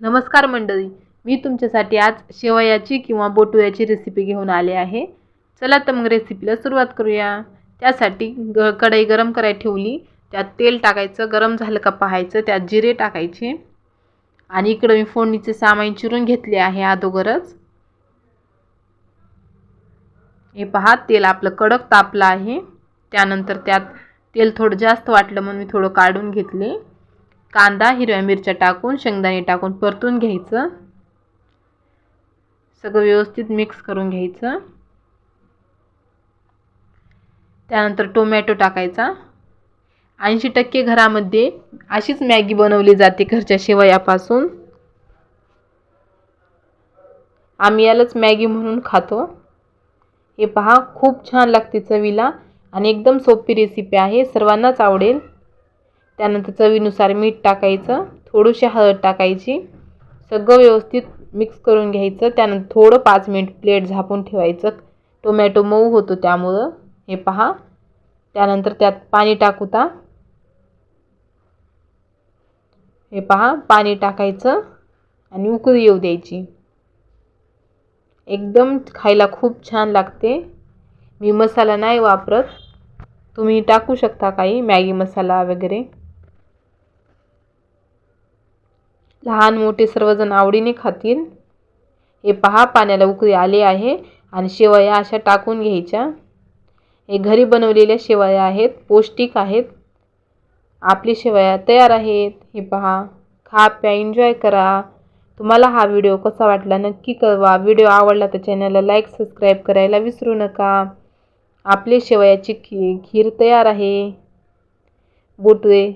नमस्कार मंडळी मी तुमच्यासाठी आज शेवयाची किंवा बोटुयाची रेसिपी घेऊन आले आहे. चला तर मग रेसिपीला सुरुवात करूया. त्यासाठी ग कढई गरम करायला ठेवली. त्यात तेल टाकायचं गरम झालं का पाहायचं त्यात जिरे टाकायचे. आणि इकडं मी फोडणीचे सामान चिरून घेतले आहे अगोदरच हे पहा तेल आपलं कडक तापलं आहे. त्यानंतर त्यात तेल थोडं जास्त वाटलं म्हणून मी थोडं काढून घेतले. कांदा हिरव्या मिरच्या टाकून शेंगदाणे टाकून परतून घ्यायचं. सगळं व्यवस्थित मिक्स करून घ्यायचं. त्यानंतर टोमॅटो टाकायचा. ऐंशी टक्के घरामध्ये अशीच मॅगी बनवली जाते घरच्या शेवयापासून. आम्ही यालाच मॅगी म्हणून खातो. हे पहा खूप छान लागते चवीला आणि एकदम सोपी रेसिपी आहे सर्वांनाच आवडेल. त्यानंतर चवीनुसार मीठ टाकायचं थोडीशी हळद टाकायची सगळं व्यवस्थित मिक्स करून घ्यायचं. त्यानंतर थोडं पाच मिनिट प्लेट झापून ठेवायचं. टोमॅटो मऊ होतो त्यामुळं. हे पहा. त्यानंतर त्यात पाणी टाकूता हे पहा. पाणी टाकायचं आणि उकळी येऊ द्यायची. एकदम खायला खूप छान लागते. मी मसाला नाही वापरत. तुम्ही टाकू शकता काही मॅगी मसाला वगैरे. लहान मोठे सर्वजण आवडीने खातील. हे पहा पाण्याला उकळी आले आहे आणि शेवया अशा टाकून घ्यायच्या. हे घरी बनवलेल्या शेवया आहेत पौष्टिक आहेत. आपली शेवया तयार आहेत. हे पहा खा प्या एन्जॉय करा. तुम्हाला हा व्हिडिओ कसा वाटला नक्की कळवा. व्हिडिओ आवडला तर चॅनलला लाईक सबस्क्राईब करायला विसरू नका. आपली शेवयाची खी खीर तयार आहे. बोटवे